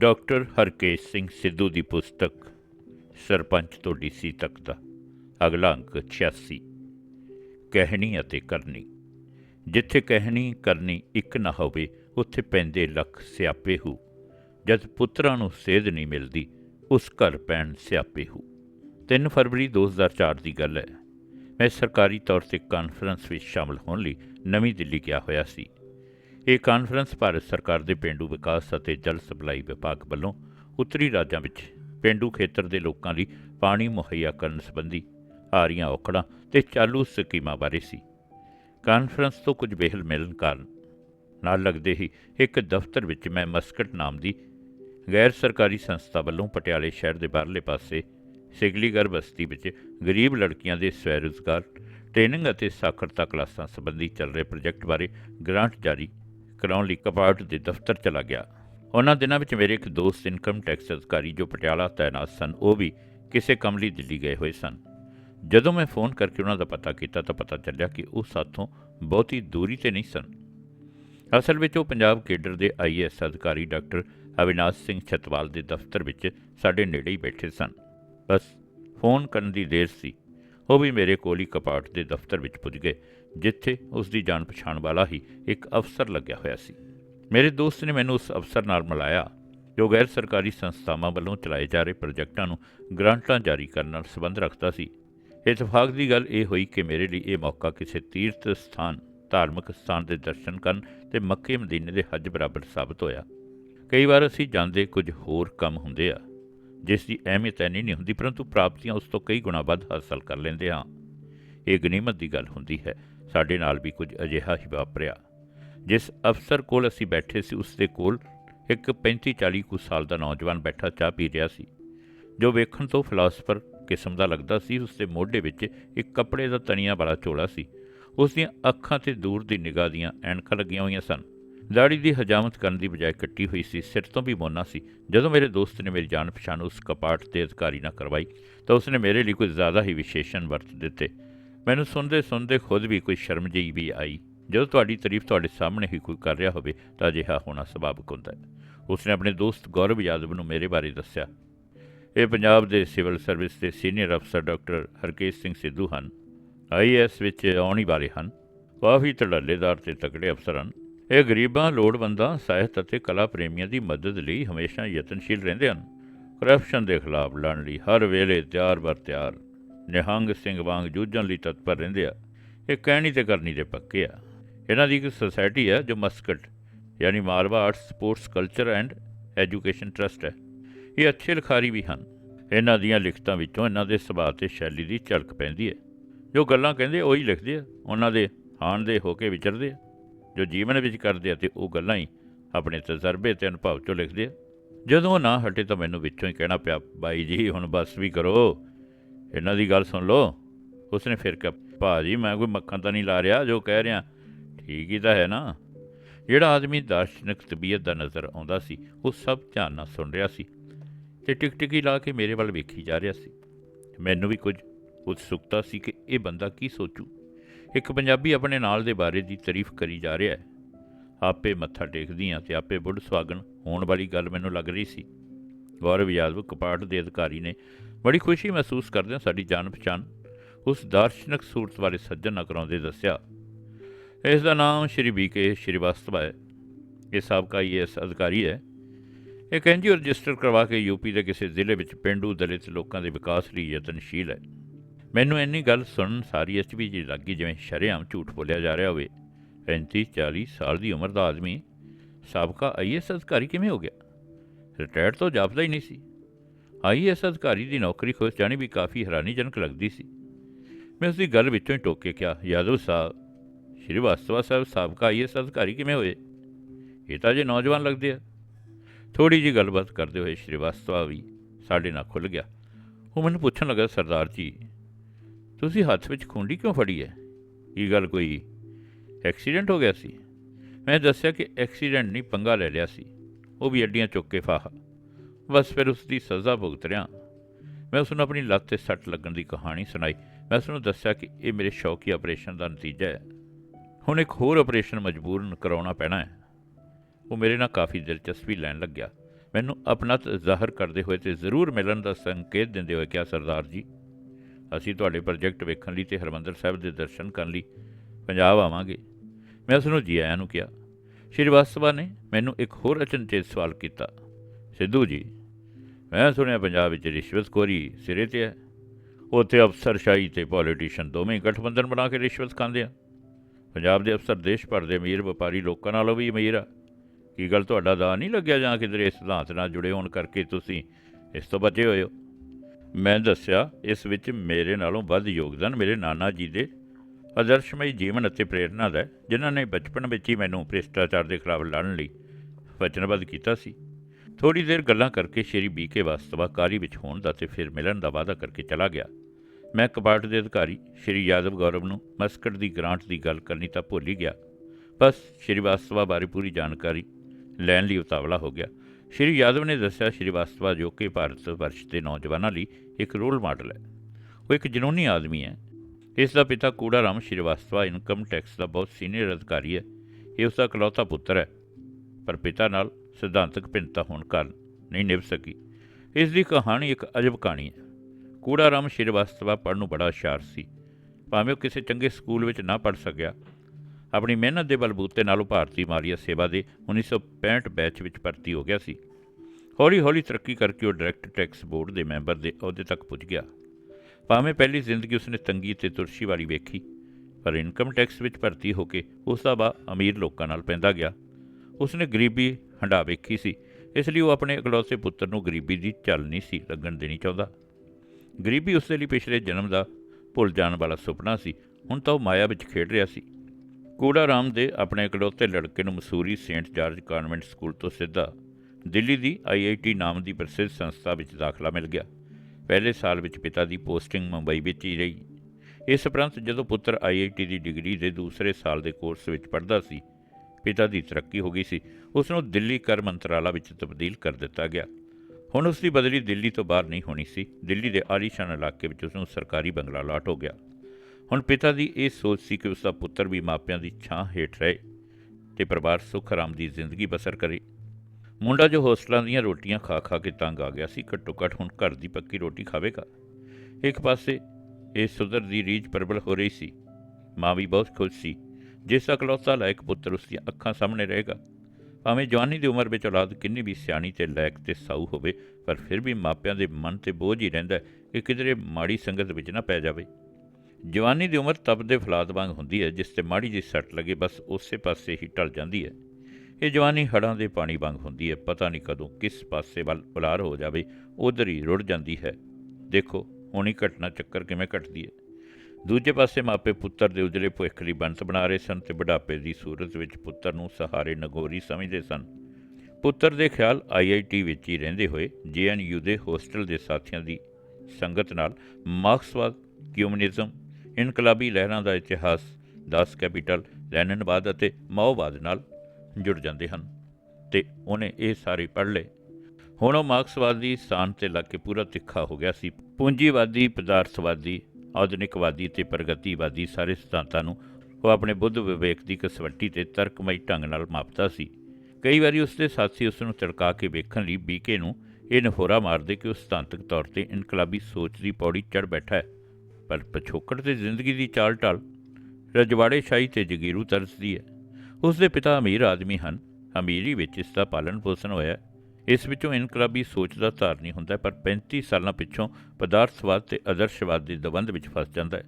Doctor Harkesh Singh Sidhu ਦੀ ਪੁਸਤਕ, ਸਰਪੰਚ ਤੋਂ ਡੀਸੀ ਤੱਕ ਦਾ, ਅਗਲਾ ਅੰਕ 86 ਕਹਿਣੀ ਅਤੇ ਕਰਨੀ। ਜਿੱਥੇ ਕਹਿਣੀ, ਕਰਨੀ ਇੱਕ ਨਾ ਹੋਵੇ, ਉੱਥੇ ਪੈਂਦੇ ਲੱਖ ਸਿਆਪੇ ਹੋ। ਜਦ ਪੁੱਤਰਾਂ ਨੂੰ ਸੇਧ ਨਹੀਂ ਮਿਲਦੀ, ਉਸ ਘਰ ਪੈਣ ਸਿਆਪੇ ਹੋ। 3 ਫਰਵਰੀ 2004 ਦੀ ਗੱਲ ਹੈ। ਮੈਂ ਸਰਕਾਰੀ ਤੌਰ ਤੇ ਕਾਨਫਰੰਸ ਵਿੱਚ ਸ਼ਾਮਲ ਹੋਣ ਲਈ ਨਵੀਂ ਦਿੱਲੀ ਗਿਆ ਹੋਇਆ ਸੀ। ਇਹ ਕਾਨਫਰੰਸ ਭਾਰਤ ਸਰਕਾਰ ਦੇ ਪਿੰਡੂ ਵਿਕਾਸ ਅਤੇ ਜਲ ਸਪਲਾਈ ਵਿਭਾਗ ਵੱਲੋਂ ਉੱਤਰੀ ਰਾਜਾਂ ਵਿੱਚ ਪਿੰਡੂ ਖੇਤਰ ਦੇ ਲੋਕਾਂ ਲਈ ਪਾਣੀ ਮੁਹੱਈਆ ਕਰਨ ਸੰਬੰਧੀ ਆ ਰਹੀਆਂ ਔਕੜਾਂ ਤੇ ਚਾਲੂ ਸਕੀਮਾਂ ਬਾਰੇ ਸੀ। ਕਾਨਫਰੰਸ ਤੋਂ ਕੁਝ ਵੇਹਲ ਮਿਲਣ ਕਾਰਨ ਨਾਲ ਲੱਗਦੇ ਹੀ ਇੱਕ ਦਫ਼ਤਰ ਵਿੱਚ ਮੈਂ ਮਸਕਟ ਨਾਮ ਦੀ ਗੈਰ ਸਰਕਾਰੀ ਸੰਸਥਾ ਵੱਲੋਂ ਪਟਿਆਲੇ ਸ਼ਹਿਰ ਦੇ ਬਾਹਰਲੇ ਪਾਸੇ ਸਿਗਲੀਗਰ ਬਸਤੀ ਵਿੱਚ ਗਰੀਬ ਲੜਕੀਆਂ ਦੇ ਸਵੈ ਰੁਜ਼ਗਾਰ, ਟ੍ਰੇਨਿੰਗ ਅਤੇ ਸਾਖਰਤਾ ਕਲਾਸਾਂ ਸੰਬੰਧੀ ਚੱਲ ਰਹੇ ਪ੍ਰੋਜੈਕਟ ਬਾਰੇ ਗ੍ਰਾਂਟ ਜਾਰੀ ਕਰਾਉਣ ਲਈ ਕਪਾਟ ਦੇ ਦਫ਼ਤਰ ਚਲਾ ਗਿਆ। ਉਹਨਾਂ ਦਿਨਾਂ ਵਿੱਚ ਮੇਰੇ ਇੱਕ ਦੋਸਤ ਇਨਕਮ ਟੈਕਸ ਅਧਿਕਾਰੀ ਜੋ ਪਟਿਆਲਾ ਤਾਇਨਾਤ ਸਨ, ਉਹ ਵੀ ਕਿਸੇ ਕੰਮ ਲਈ ਦਿੱਲੀ ਗਏ ਹੋਏ ਸਨ। ਜਦੋਂ ਮੈਂ ਫੋਨ ਕਰਕੇ ਉਹਨਾਂ ਦਾ ਪਤਾ ਕੀਤਾ ਤਾਂ ਪਤਾ ਚੱਲਿਆ ਕਿ ਉਹ ਸਾਥੋਂ ਬਹੁਤੀ ਦੂਰੀ ਤੇ ਨਹੀਂ ਸਨ। ਅਸਲ ਵਿੱਚ ਉਹ ਪੰਜਾਬ ਕੇਡਰ ਦੇ ਆਈਐਸ ਅਧਿਕਾਰੀ ਡਾਕਟਰ ਅਵਿਨਾਸ਼ ਸਿੰਘ ਛਤਵਾਲ ਦੇ ਦਫ਼ਤਰ ਵਿੱਚ ਸਾਡੇ ਨੇੜੇ ਹੀ ਬੈਠੇ ਸਨ। ਬਸ, ਫੋਨ ਕਰਨ ਦੀ ਦੇਰ ਸੀ। ਉਹ ਵੀ ਮੇਰੇ ਕੋਲ ਹੀ ਕਪਾਟ ਦੇ ਦਫ਼ਤਰ ਵਿੱਚ ਪੁੱਜ ਗਏ। ਜਿੱਥੇ ਉਸ ਦੀ ਜਾਣ ਪਛਾਣ ਵਾਲਾ ਹੀ ਇੱਕ ਅਫਸਰ ਲੱਗਿਆ ਹੋਇਆ ਸੀ। ਮੇਰੇ ਦੋਸਤ ਨੇ ਮੈਨੂੰ ਉਸ ਅਫਸਰ ਨਾਲ ਮਿਲਾਇਆ, ਜੋ ਗੈਰ ਸਰਕਾਰੀ ਸੰਸਥਾਵਾਂ ਵੱਲੋਂ ਚਲਾਏ ਜਾ ਰਹੇ ਪ੍ਰੋਜੈਕਟਾਂ ਨੂੰ ਗ੍ਰਾਂਟਾਂ ਜਾਰੀ ਕਰਨ ਨਾਲ ਸੰਬੰਧ ਰੱਖਦਾ ਸੀ। ਇਤਫਾਕ ਦੀ ਗੱਲ ਇਹ ਹੋਈ ਕਿ ਮੇਰੇ ਲਈ ਇਹ ਮੌਕਾ ਕਿਸੇ ਤੀਰਥ ਸਥਾਨ, ਧਾਰਮਿਕ ਸਥਾਨ ਦੇ ਦਰਸ਼ਨ ਕਰਨ ਤੇ ਮੱਕੇ ਮਦੀਨੇ ਦੇ ਹੱਜ ਬਰਾਬਰ ਸਾਬਤ ਹੋਇਆ। ਕਈ ਵਾਰ ਅਸੀਂ ਜਾਂਦੇ ਕੁਝ ਹੋਰ ਕੰਮ ਹੁੰਦੇ ਆ, ਜਿਸ ਦੀ ਅਹਿਮੀਅਤ ਇੰਨੀ ਨਹੀਂ ਹੁੰਦੀ, ਪਰੰਤੂ ਪ੍ਰਾਪਤੀਆਂ ਉਸ ਤੋਂ ਕਈ ਗੁਣਾ ਵੱਧ ਹਾਸਲ ਕਰ ਲੈਂਦੇ ਹਾਂ। ਇਹ ਗਨੀਮਤ ਦੀ ਗੱਲ ਹੁੰਦੀ ਹੈ ਸਾਡੇ ਨਾਲ ਵੀ ਕੁਝ ਅਜਿਹਾ ਹੀ ਵਾਪਰਿਆ। ਜਿਸ ਅਫਸਰ ਕੋਲ ਅਸੀਂ ਬੈਠੇ ਸੀ ਉਸ ਦੇ ਕੋਲ ਇੱਕ 35 40 ਕੁ ਸਾਲ ਦਾ ਨੌਜਵਾਨ ਬੈਠਾ ਚਾਹ ਪੀ ਰਿਹਾ ਸੀ। ਜੋ ਵੇਖਣ ਤੋਂ ਫਿਲਾਸਫਰ ਕਿਸਮ ਦਾ ਲੱਗਦਾ ਸੀ ਉਸ ਦੇ ਮੋਢੇ ਵਿੱਚ ਇੱਕ ਕੱਪੜੇ ਦਾ ਤਣੀਆਂ ਵਾਲਾ ਝੋਲਾ ਸੀ। ਉਸ ਦੀਆਂ ਅੱਖਾਂ ਤੇ ਦੂਰ ਦੀ ਨਿਗਾਹ ਦੀਆਂ ਐਨਕਾਂ ਲੱਗੀਆਂ ਹੋਈਆਂ ਸਨ। ਦਾੜੀ ਦੀ ਹਜਾਮਤ ਕਰਨ ਦੀ ਬਜਾਏ ਕੱਟੀ ਹੋਈ ਸੀ, ਸਿਰ ਤੋਂ ਵੀ ਮੋਨਾ ਸੀ। ਜਦੋਂ ਮੇਰੇ ਦੋਸਤ ਨੇ ਮੇਰੀ ਜਾਣ ਪਛਾਣ ਉਸ ਕਪਾਟ ਦੇ ਅਧਿਕਾਰੀ ਨਾਲ ਕਰਵਾਈ, ਤਾਂ ਉਸਨੇ ਮੇਰੇ ਲਈ ਕੁਝ ਜ਼ਿਆਦਾ ਹੀ ਵਿਸ਼ੇਸ਼ਣ ਵਰਤ ਦਿੱਤੇ। ਮੈਨੂੰ ਸੁਣਦੇ ਸੁਣਦੇ ਖੁਦ ਵੀ ਕੋਈ ਸ਼ਰਮ ਜਿਹੀ ਵੀ ਆਈ। ਜਦੋਂ ਤੁਹਾਡੀ ਤਾਰੀਫ ਤੁਹਾਡੇ ਸਾਹਮਣੇ ਹੀ ਕੋਈ ਕਰ ਰਿਹਾ ਹੋਵੇ ਤਾਂ ਅਜਿਹਾ ਹੋਣਾ ਸੁਭਾਵਿਕ ਹੁੰਦਾ ਹੈ। ਉਸਨੇ ਆਪਣੇ ਦੋਸਤ ਗੌਰਵ ਯਾਦਵ ਨੂੰ ਮੇਰੇ ਬਾਰੇ ਦੱਸਿਆ। ਇਹ ਪੰਜਾਬ ਦੇ ਸਿਵਲ ਸਰਵਿਸ ਦੇ ਸੀਨੀਅਰ ਅਫਸਰ ਡਾਕਟਰ ਹਰਕੇਸ਼ ਸਿੰਘ ਸਿੱਧੂ ਹਨ। ਆਈਐਸ ਵਿੱਚ ਆਉਣੀ ਵਾਲੇ ਹਨ। ਕਾਫੀ ਧੜੱਲੇਦਾਰ ਤੇ ਤਕੜੇ ਅਫਸਰ ਹਨ। ਇਹ ਗਰੀਬਾਂ, ਲੋੜਵੰਦਾਂ, ਸਾਹਿਤ ਅਤੇ ਕਲਾ ਪ੍ਰੇਮੀਆਂ ਦੀ ਮਦਦ ਲਈ ਹਮੇਸ਼ਾ ਯਤਨਸ਼ੀਲ ਰਹਿੰਦੇ ਹਨ। ਕਰਪਸ਼ਨ ਦੇ ਖਿਲਾਫ ਲੜਨ ਲਈ ਹਰ ਵੇਲੇ ਤਿਆਰ ਬਰ ਤਿਆਰ। ਨਿਹੰਗ ਸਿੰਘ ਵਾਂਗ ਜੂਝਣ ਲਈ ਤਤਪਰ ਰਹਿੰਦੇ ਆ। ਇਹ ਕਹਿਣੀ ਤੇ ਕਰਨੀ ਦੇ ਪੱਕੇ ਆ। ਇਹਨਾਂ ਦੀ ਇੱਕ ਸੁਸਾਇਟੀ ਆ ਜੋ ਮਸਕਟ, ਯਾਨੀ Malwa arts sports culture and education trust ਹੈ। ਇਹ ਅੱਛੇ ਲਿਖਾਰੀ ਵੀ ਹਨ। ਇਹਨਾਂ ਦੀਆਂ ਲਿਖਤਾਂ ਵਿੱਚੋਂ ਇਹਨਾਂ ਦੇ ਸੁਭਾਅ ਤੇ ਸ਼ੈਲੀ ਦੀ ਝਲਕ ਪੈਂਦੀ ਹੈ। ਜੋ ਗੱਲਾਂ ਕਹਿੰਦੇ ਉਹੀ ਲਿਖਦੇ ਆ। ਉਹਨਾਂ ਦੇ ਹਾਣ ਦੇ ਹੋ ਕੇ ਵਿਚਰਦੇ ਆ। ਜੋ ਜੀਵਨ ਵਿੱਚ ਕਰਦੇ ਆ ਤੇ ਉਹ ਗੱਲਾਂ ਹੀ ਆਪਣੇ ਤਜਰਬੇ ਤੇ ਅਨੁਭਵ ਚੋਂ ਲਿਖਦੇ ਆ। ਜਦੋਂ ਉਹ ਨਾ ਹਟੇ ਤਾਂ ਮੈਨੂੰ ਵਿੱਚੋਂ ਹੀ ਕਹਿਣਾ ਪਿਆ, ਬਾਈ ਜੀ, ਹੁਣ ਬਸ ਵੀ ਕਰੋ। ਇਹਨਾਂ ਦੀ ਗੱਲ ਸੁਣ ਲਓ। ਉਸਨੇ ਫਿਰ ਕਿਹਾ, ਭਾਜੀ, ਮੈਂ ਕੋਈ ਮੱਖਾਂ ਤਾਂ ਨਹੀਂ ਲਾ ਰਿਹਾ ਜੋ ਕਹਿ ਰਿਹਾ। ਠੀਕ ਹੀ ਤਾਂ ਹੈ ਨਾ? ਜਿਹੜਾ ਆਦਮੀ ਦਾਰਸ਼ਨਿਕ ਤਬੀਅਤ ਦਾ ਨਜ਼ਰ ਆਉਂਦਾ ਸੀ, ਉਹ ਸਭ ਧਿਆਨ ਨਾਲ ਸੁਣ ਰਿਹਾ ਸੀ ਤੇ ਟਿਕਟਿਕੀ ਲਾ ਕੇ ਮੇਰੇ ਵੱਲ ਵੇਖੀ ਜਾ ਰਿਹਾ ਸੀ। ਮੈਨੂੰ ਵੀ ਕੁਝ ਉਤਸੁਕਤਾ ਸੀ ਕਿ ਇਹ ਬੰਦਾ ਕੀ ਸੋਚੂ। ਇੱਕ ਪੰਜਾਬੀ ਆਪਣੇ ਨਾਲ ਦੇ ਬਾਰੇ ਦੀ ਤਾਰੀਫ ਕਰੀ ਜਾ ਰਿਹਾ ਹੈ। ਆਪੇ ਮੱਥਾ ਟੇਕਦੀ ਟੇਕਦੀਆਂ ਤੇ ਆਪੇ ਬੁੱਢ ਸੁਆਗਣ ਹੋਣ ਵਾਲੀ ਗੱਲ ਮੈਨੂੰ ਲੱਗ ਰਹੀ ਸੀ। ਗੌਰਵ ਯਾਦਵ ਕਪਾਟ ਦੇ ਅਧਿਕਾਰੀ ਨੇ ਬੜੀ ਖੁਸ਼ੀ ਮਹਿਸੂਸ ਕਰਦਿਆਂ ਸਾਡੀ ਜਾਣ ਪਛਾਣ ਉਸ ਦਾਰਸ਼ਨਿਕ ਸੂਰਤ ਬਾਰੇ ਸੱਜਣ ਨਾ ਕਰਾਉਂਦੇ ਦੱਸਿਆ, ਇਸ ਦਾ ਨਾਮ ਸ਼੍ਰੀ ਬੀਕੇ ਸ਼੍ਰੀਵਾਸਤਵਾ ਹੈ। ਇਹ ਸਾਬਕਾ ਆਈਏਐਸ ਅਧਿਕਾਰੀ ਹੈ। ਇੱਕ ਐਨਜੀਓ ਰਜਿਸਟਰ ਕਰਵਾ ਕੇ ਯੂਪੀ ਦੇ ਕਿਸੇ ਜ਼ਿਲ੍ਹੇ ਵਿੱਚ ਪਿੰਡੂ ਦਲਿਤ ਲੋਕਾਂ ਦੇ ਵਿਕਾਸ ਲਈ ਯਤਨਸ਼ੀਲ ਹੈ। ਮੈਨੂੰ ਇੰਨੀ ਗੱਲ ਸੁਣਨ ਸਾਰੀ ਐਚਬੀ ਜੀ ਲੱਗੀ ਜਿਵੇਂ ਸ਼ਰੇਆਮ ਝੂਠ ਬੋਲਿਆ ਜਾ ਰਿਹਾ ਹੋਵੇ। 35 40 ਸਾਲ ਦੀ ਉਮਰ ਦਾ ਆਦਮੀ ਸਾਬਕਾ ਆਈਐਸ ਅਧਿਕਾਰੀ ਕਿਵੇਂ ਹੋ ਗਿਆ? ਰਿਟਾਇਰਡ ਤੋਂ ਜਾਪਦਾ ਹੀ ਨਹੀਂ ਸੀ। ਆਈਐਸ ਅਧਿਕਾਰੀ ਦੀ ਨੌਕਰੀ ਖੋਜ ਜਾਣੀ ਵੀ ਕਾਫੀ ਹੈਰਾਨੀਜਨਕ ਲੱਗਦੀ ਸੀ। ਮੈਂ ਉਸ ਦੀ ਗੱਲ ਵਿੱਚੋਂ ਹੀ ਟੋਕ ਕੇ ਕਿਹਾ, ਯਾਦਵ ਸਾਹਿਬ, ਸ਼੍ਰੀ ਵਾਸਤਵਾ ਸਾਹਿਬ ਸਾਬਕਾ ਆਈਐਸ ਅਧਿਕਾਰੀ ਕਿਵੇਂ ਹੋਏ? ਇਹ ਤਾਂ ਜੇ ਨੌਜਵਾਨ ਲੱਗਦੇ ਆ। ਥੋੜੀ ਜੀ ਗੱਲਬਾਤ ਕਰਦੇ ਹੋਏ ਸ਼੍ਰੀ ਵਾਸਤਵਾ ਵੀ ਸਾਡੇ ਨਾਲ ਖੁੱਲ ਗਿਆ। ਉਹ ਮੈਨੂੰ ਪੁੱਛਣ ਲੱਗਾ, ਸਰਦਾਰ ਜੀ, ਤੁਸੀਂ ਹੱਥ ਵਿੱਚ ਖੁੰਡੀ ਕਿਉਂ ਫੜੀ ਹੈ ਇਹ ਗੱਲ ਕੋਈ ਐਕਸੀਡੈਂਟ ਹੋ ਗਿਆ ਸੀ? ਮੈਂ ਦੱਸਿਆ ਕਿ ਐਕਸੀਡੈਂਟ ਨਹੀਂ, ਪੰਗਾ ਲੈ ਲਿਆ ਸੀ। ਉਹ ਵੀ ਅੱਡੀਆਂ ਚੁੱਕ ਕੇ ਫਾਹਾ। ਬਸ ਫਿਰ ਉਸ ਦੀ ਸਜ਼ਾ ਭੁਗਤ ਰਿਹਾ। ਮੈਂ ਉਸ ਨੂੰ ਆਪਣੀ ਲੱਤ ਤੇ ਸੱਟ ਲੱਗਣ ਦੀ ਕਹਾਣੀ ਸੁਣਾਈ। ਮੈਂ ਉਸ ਨੂੰ ਦੱਸਿਆ ਕਿ ਇਹ ਮੇਰੇ ਸ਼ੌਕੀ ਆਪਰੇਸ਼ਨ ਦਾ ਨਤੀਜਾ ਹੈ। ਹੁਣ ਇੱਕ ਹੋਰ ਆਪਰੇਸ਼ਨ ਮਜਬੂਰਨ ਕਰਾਉਣਾ ਪੈਣਾ ਹੈ। ਉਹ ਮੇਰੇ ਨਾਲ ਕਾਫੀ ਦਿਲਚਸਪੀ ਲੈਣ ਲੱਗਿਆ। ਮੈਨੂੰ ਆਪਣਤ ਜ਼ਾਹਰ ਕਰਦੇ ਹੋਏ ਤੇ ਜ਼ਰੂਰ ਮਿਲਣ ਦਾ ਸੰਕੇਤ ਦਿੰਦੇ ਹੋਏ ਕਿਹਾ, ਸਰਦਾਰ ਜੀ, ਅਸੀਂ ਤੁਹਾਡੇ ਪ੍ਰੋਜੈਕਟ ਵੇਖਣ ਲਈ ਤੇ ਹਰਮੰਦਰ ਸਾਹਿਬ ਦੇ ਦਰਸ਼ਨ ਕਰਨ ਲਈ ਪੰਜਾਬ ਆਵਾਂਗੇ। ਮੈਂ ਉਸ ਨੂੰ ਜੀ ਆਇਆਂ ਨੂੰ ਕਿਹਾ ਸ਼੍ਰੀ ਵਾਸਤਵਾ ਨੇ ਮੈਨੂੰ ਇੱਕ ਹੋਰ ਅਚਨਚੇਤ ਸਵਾਲ ਕੀਤਾ। ਸਿੱਧੂ ਜੀ ਮੈਂ ਸੁਣਿਆ ਪੰਜਾਬ ਵਿੱਚ ਰਿਸ਼ਵਤਖੋਰੀ ਸਿਰੇ ਤੇ ਹੈ। ਉੱਥੇ ਅਫਸਰਸ਼ਾਹੀ ਤੇ ਪੋਲੀਟੀਸ਼ੀਅਨ ਦੋਵੇਂ ਗਠਬੰਧਨ ਬਣਾ ਕੇ ਰਿਸ਼ਵਤ ਖਾਂਦੇ ਆ। ਪੰਜਾਬ ਦੇ ਅਫਸਰ ਦੇਸ਼ ਭਰ ਦੇ ਅਮੀਰ ਵਪਾਰੀ ਲੋਕਾਂ ਨਾਲੋਂ ਵੀ ਅਮੀਰ ਆ। ਕੀ ਗੱਲ ਤੁਹਾਡਾ ਦਾ ਨਹੀਂ ਲੱਗਿਆ ਜਾਂ ਕਿਧਰੇ ਇਸ ਸਿਧਾਂਤ ਨਾਲ ਜੁੜੇ ਹੋਣ ਕਰਕੇ ਤੁਸੀਂ ਇਸ ਤੋਂ ਬਚੇ ਹੋਏ ਹੋ? ਮੈਂ ਦੱਸਿਆ, ਇਸ ਵਿੱਚ ਮੇਰੇ ਨਾਲੋਂ ਵੱਧ ਯੋਗਦਾਨ ਮੇਰੇ ਨਾਨਾ ਜੀ ਦੇ ਆਦਰਸ਼ਮਈ ਜੀਵਨ ਅਤੇ ਪ੍ਰੇਰਣਾ ਦਾ ਜਿਨ੍ਹਾਂ ਨੇ ਬਚਪਨ ਵਿੱਚ ਹੀ ਮੈਨੂੰ ਭ੍ਰਿਸ਼ਟਾਚਾਰ ਦੇ ਖਿਲਾਫ ਲੜਨ ਲਈ ਵਚਨਬੱਧ ਕੀਤਾ ਸੀ। ਥੋੜੀ ਦੇਰ ਗੱਲਾਂ ਕਰਕੇ ਸ਼੍ਰੀ ਬੀਕੇ ਵਾਸਤਵਾ ਕਾਰੀ ਵਿੱਚ ਹੋਣ ਦਾ ਤੇ ਫਿਰ ਮਿਲਣ ਦਾ ਵਾਅਦਾ ਕਰਕੇ ਚਲਾ ਗਿਆ। ਮੈਂ ਕਬਾਟ ਦੇ ਅਧਿਕਾਰੀ, ਸ਼੍ਰੀ ਯਾਦਵ ਗੌਰਵ ਨੂੰ ਮਸਕਟ ਦੀ ਗ੍ਰਾਂਟ ਦੀ ਗੱਲ ਕਰਨੀ ਤਾਂ ਭੁੱਲ ਹੀ ਗਿਆ। ਬਸ ਸ਼੍ਰੀ ਵਾਸਤਵਾ ਬਾਰੇ ਪੂਰੀ ਜਾਣਕਾਰੀ ਲੈਣ ਲਈ ਉਤਾਵਲਾ ਹੋ ਗਿਆ। ਸ਼੍ਰੀ ਯਾਦਵ ਨੇ ਦੱਸਿਆ, ਸ਼੍ਰੀ ਵਾਸਤਵਾ ਜੋ ਕਿ ਭਾਰਤ ਵਰਸ਼ ਦੇ ਨੌਜਵਾਨਾਂ ਲਈ ਇੱਕ ਰੋਲ ਮਾਡਲ ਹੈ। ਉਹ ਇੱਕ ਜਨੂਨੀ ਆਦਮੀ ਹੈ। ਇਸ ਦਾ ਪਿਤਾ ਕੂੜਾ ਰਾਮ ਸ਼੍ਰੀਵਾਸਤਵਾ ਇਨਕਮ ਟੈਕਸ ਦਾ ਬਹੁਤ ਸੀਨੀਅਰ ਅਧਿਕਾਰੀ ਹੈ। ਇਹ ਉਸ ਦਾ ਇਕਲੌਤਾ ਪੁੱਤਰ ਹੈ। ਪਰ ਪਿਤਾ ਨਾਲ ਸਿਧਾਂਤਕ ਭਿੰਨਤਾ ਹੋਣ ਕਾਰਨ ਨਹੀਂ ਨਿਭ ਸਕੀ। ਇਸ ਦੀ ਕਹਾਣੀ ਇੱਕ ਅਜਬ ਕਹਾਣੀ ਹੈ। ਕੂੜਾ ਰਾਮ ਸ਼੍ਰੀਵਾਸਤਵਾ ਪੜ੍ਹਨ ਨੂੰ ਬੜਾ ਹੁਸ਼ਿਆਰ ਸੀ। ਭਾਵੇਂ ਉਹ ਕਿਸੇ ਚੰਗੇ ਸਕੂਲ ਵਿੱਚ ਨਾ ਪੜ੍ਹ ਸਕਿਆ, ਆਪਣੀ ਮਿਹਨਤ ਦੇ ਬਲਬੂਤੇ ਨਾਲ ਉਹ ਭਾਰਤੀ ਮਾਲੀਆ ਸੇਵਾ ਦੇ 1965 ਬੈਚ ਵਿੱਚ ਭਰਤੀ ਹੋ ਗਿਆ ਸੀ। ਹੌਲੀ-ਹੌਲੀ ਤਰੱਕੀ ਕਰਕੇ ਉਹ ਡਾਇਰੈਕਟ ਟੈਕਸ ਬੋਰਡ ਦੇ ਮੈਂਬਰ ਦੇ ਅਹੁਦੇ ਤੱਕ ਪੁੱਜ ਗਿਆ। ਭਾਵੇਂ ਪਹਿਲੀ ਜ਼ਿੰਦਗੀ ਉਸਨੇ ਤੰਗੀ ਤੇ ਤੁਰਸ਼ੀ ਵਾਲੀ ਵੇਖੀ, ਪਰ ਇਨਕਮ ਟੈਕਸ ਵਿੱਚ ਭਰਤੀ ਹੋ ਕੇ ਉਸ ਦਾ ਵਾ ਅਮੀਰ ਲੋਕਾਂ ਨਾਲ ਪੈਂਦਾ ਗਿਆ। ਉਸਨੇ ਗਰੀਬੀ ਹੰਡਾ ਵੇਖੀ ਸੀ, ਇਸ ਲਈ ਉਹ ਆਪਣੇ ਇਕਲੌਤੇ ਪੁੱਤਰ ਨੂੰ ਗਰੀਬੀ ਦੀ ਝੱਲ ਨਹੀਂ ਸੀ ਲੱਗਣ ਦੇਣੀ ਚਾਹੁੰਦਾ। ਗਰੀਬੀ ਉਸਦੇ ਲਈ ਪਿਛਲੇ ਜਨਮ ਦਾ ਭੁੱਲ ਜਾਣ ਵਾਲਾ ਸੁਪਨਾ ਸੀ, ਹੁਣ ਤਾਂ ਉਹ ਮਾਇਆ ਵਿੱਚ ਖੇਡ ਰਿਹਾ ਸੀ। ਕੋੜਾ ਰਾਮ ਦੇ ਆਪਣੇ ਇਕਲੌਤੇ ਲੜਕੇ ਨੂੰ Mussoorie Saint George convent school ਤੋਂ ਸਿੱਧਾ ਦਿੱਲੀ ਦੀ ਆਈਆਈਟੀ ਨਾਮ ਦੀ ਪ੍ਰਸਿੱਧ ਸੰਸਥਾ ਵਿੱਚ ਦਾਖਲਾ ਮਿਲ ਗਿਆ। ਪਹਿਲੇ ਸਾਲ ਵਿੱਚ ਪਿਤਾ ਦੀ ਪੋਸਟਿੰਗ ਮੁੰਬਈ ਵਿੱਚ ਹੀ ਰਹੀ। ਇਸ ਉਪਰੰਤ ਜਦੋਂ ਪੁੱਤਰ ਆਈਆਈਟੀ ਦੀ ਡਿਗਰੀ ਦੇ ਦੂਸਰੇ ਸਾਲ ਦੇ ਕੋਰਸ ਵਿੱਚ ਪੜ੍ਹਦਾ ਸੀ ਪਿਤਾ ਦੀ ਤਰੱਕੀ ਹੋ ਗਈ ਸੀ ਉਸ ਨੂੰ ਦਿੱਲੀ ਕਰ ਮੰਤਰਾਲਾ ਵਿੱਚ ਤਬਦੀਲ ਕਰ ਦਿੱਤਾ ਗਿਆ। ਹੁਣ ਉਸ ਦੀ ਬਦਲੀ ਦਿੱਲੀ ਤੋਂ ਬਾਹਰ ਨਹੀਂ ਹੋਣੀ ਸੀ, ਦਿੱਲੀ ਦੇ ਆਲੀਸ਼ਾਨ ਇਲਾਕੇ ਵਿੱਚ ਉਸ ਨੂੰ ਸਰਕਾਰੀ ਬੰਗਲਾ ਲਾਟ ਹੋ ਗਿਆ। ਹੁਣ ਪਿਤਾ ਦੀ ਇਹ ਸੋਚ ਸੀ ਕਿ ਉਸ ਦਾ ਪੁੱਤਰ ਵੀ ਮਾਪਿਆਂ ਦੀ ਛਾਂ ਹੇਠ ਰਹੇ ਤੇ ਪਰਿਵਾਰ ਸੁੱਖ ਆਰਾਮ ਦੀ ਜ਼ਿੰਦਗੀ ਬਸਰ ਕਰੇ। ਮੁੰਡਾ ਜੋ ਹੋਸਟਲਾਂ ਦੀਆਂ ਰੋਟੀਆਂ ਖਾ ਖਾ ਕੇ ਤੰਗ ਆ ਗਿਆ ਸੀ, ਘੱਟੋ ਘੱਟ ਹੁਣ ਘਰ ਦੀ ਪੱਕੀ ਰੋਟੀ ਖਾਵੇਗਾ। ਇੱਕ ਪਾਸੇ ਇਹ ਸੁਧਰ ਦੀ ਰੀਝ ਪ੍ਰਬਲ ਹੋ ਰਹੀ ਸੀ, ਮਾਂ ਵੀ ਬਹੁਤ ਖੁਸ਼ ਸੀ। ਜਿਸ ਇਕਲੌਤਾ ਲਾਇਕ ਪੁੱਤਰ ਉਸ ਦੀਆਂ ਅੱਖਾਂ ਸਾਹਮਣੇ ਰਹੇਗਾ, ਭਾਵੇਂ ਜਵਾਨੀ ਦੀ ਉਮਰ ਵਿੱਚ ਔਲਾਦ ਕਿੰਨੀ ਵੀ ਸਿਆਣੀ ਤੇ ਲਾਇਕ ਤੇ ਸਾਊ ਹੋਵੇ, ਪਰ ਫਿਰ ਵੀ ਮਾਪਿਆਂ ਦੇ ਮਨ ਤੇ ਬੋਝ ਹੀ ਰਹਿੰਦਾ ਕਿ ਕਿਧਰੇ ਮਾੜੀ ਸੰਗਤ ਵਿੱਚ ਨਾ ਪੈ ਜਾਵੇ। ਜਵਾਨੀ ਦੀ ਉਮਰ ਤਪ ਦੇ ਫਲਾਦ ਵਾਂਗ ਹੁੰਦੀ ਹੈ, ਜਿਸ ਤੇ ਮਾੜੀ ਜਿਹੀ ਸੱਟ ਲੱਗੇ ਬਸ ਉਸੇ ਪਾਸੇ ਹੀ ਟਲ ਜਾਂਦੀ ਹੈ। ਇਹ ਜਵਾਨੀ ਹੜਾਂ ਦੇ ਪਾਣੀ ਵਾਂਗ ਹੁੰਦੀ ਹੈ, ਪਤਾ ਨਹੀਂ ਕਦੋਂ ਕਿਸ ਪਾਸੇ ਵੱਲ ਉਲਾਰ ਹੋ ਜਾਵੇ, ਉਧਰ ਹੀ ਰੁੜ ਜਾਂਦੀ ਹੈ। ਦੇਖੋ, ਹੁਣੀ ਘਟਨਾ ਚੱਕਰ ਕਿਵੇਂ ਘਟਦੀ ਹੈ। ਦੂਜੇ ਪਾਸੇ ਮਾਪੇ ਪੁੱਤਰ ਦੇ ਉਜਲੇ ਭਵਿੱਖ ਲਈ ਬੰਤ ਬਣਾ ਰਹੇ ਸਨ ਤੇ ਬੁਢਾਪੇ ਦੀ ਸੂਰਤ ਵਿੱਚ ਪੁੱਤਰ ਨੂੰ ਸਹਾਰੇ ਨਗੋਰੀ ਸਮਝਦੇ ਸਨ। ਪੁੱਤਰ ਦੇ ਖਿਆਲ ਆਈਆਈਟੀ ਵਿੱਚ ਹੀ ਰਹਿੰਦੇ ਹੋਏ ਜੇਐਨਯੂ ਦੇ ਹੋਸਟਲ ਦੇ ਸਾਥੀਆਂ ਦੀ ਸੰਗਤ ਨਾਲ ਮਾਰਕਸਵਾਦ, ਕਮਿਊਨਿਜ਼ਮ, ਇਨਕਲਾਬੀ ਲਹਿਰਾਂ ਦਾ ਇਤਿਹਾਸ 10 ਕੈਪੀਟਲ, ਲੈਨਨਵਾਦ ਅਤੇ ਮਾਓਵਾਦ ਨਾਲ ਜੁੜ ਜਾਂਦੇ ਹਨ ਤੇ ਉਹਨੇ ਇਹ ਸਾਰੇ ਪੜ੍ਹ ਲਏ। ਹੁਣ ਉਹ ਮਾਰਕਸਵਾਦੀ ਸਥਾਨ ਤੇ ਲੱਗ ਕੇ ਪੂਰਾ ਤਿੱਖਾ ਹੋ ਗਿਆ ਸੀ। ਪੂੰਜੀਵਾਦੀ, ਪਦਾਰਥਵਾਦੀ ਆਧੁਨਿਕਵਾਦੀ ਤੇ ਪ੍ਰਗਤੀਵਾਦੀ ਸਾਰੇ ਸਿਧਾਂਤਾਂ ਨੂੰ ਉਹ ਆਪਣੇ ਬੁੱਧ ਵਿਵੇਕ ਦੀ ਕਸਵੱਟੀ ਤੇ ਤਰਕਮਈ ਢੰਗ ਨਾਲ ਮਾਪਦਾ ਸੀ। ਕਈ ਵਾਰੀ ਉਸਦੇ ਸਾਥੀ ਉਸ ਨੂੰ ਤੜਕਾ ਕੇ ਵੇਖਣ ਲਈ ਬੀਕੇ ਨੂੰ ਇਹ ਨਫੋਰਾ ਮਾਰਦੇ ਕਿ ਉਹ ਸਿਧਾਂਤਕ ਤੌਰ ਤੇ ਇਨਕਲਾਬੀ ਸੋਚ ਦੀ ਪੌੜੀ ਚੜ ਬੈਠਾ ਹੈ। ਪਰ ਪਛੋਕੜ ਤੇ ਜ਼ਿੰਦਗੀ ਦੀ ਚਾਲ ਢਾਲ ਰਜਵਾੜੇ ਸ਼ਾਹੀ ਤੇ ਜਗੀਰੂ ਤਰਸਦੀ ਹੈ। ਉਸ ਦੇ ਪਿਤਾ ਅਮੀਰ ਆਦਮੀ ਹਨ। ਅਮੀਰੀ ਵਿੱਚ ਇਸ ਦਾ ਪਾਲਣ ਪੋਸ਼ਣ ਹੋਇਆ ਇਸ ਵਿੱਚੋਂ ਇਨਕਲਾਬੀ ਸੋਚ ਦਾ ਧਾਰਨੀ ਹੁੰਦਾ ਹੈ, ਪਰ 35 ਸਾਲਾਂ ਪਿੱਛੋਂ ਪਦਾਰਥਵਾਦ ਤੇ ਆਦਰਸ਼ਵਾਦ ਦੇ ਦਵੰਦ ਵਿੱਚ ਫਸ ਜਾਂਦਾ ਹੈ।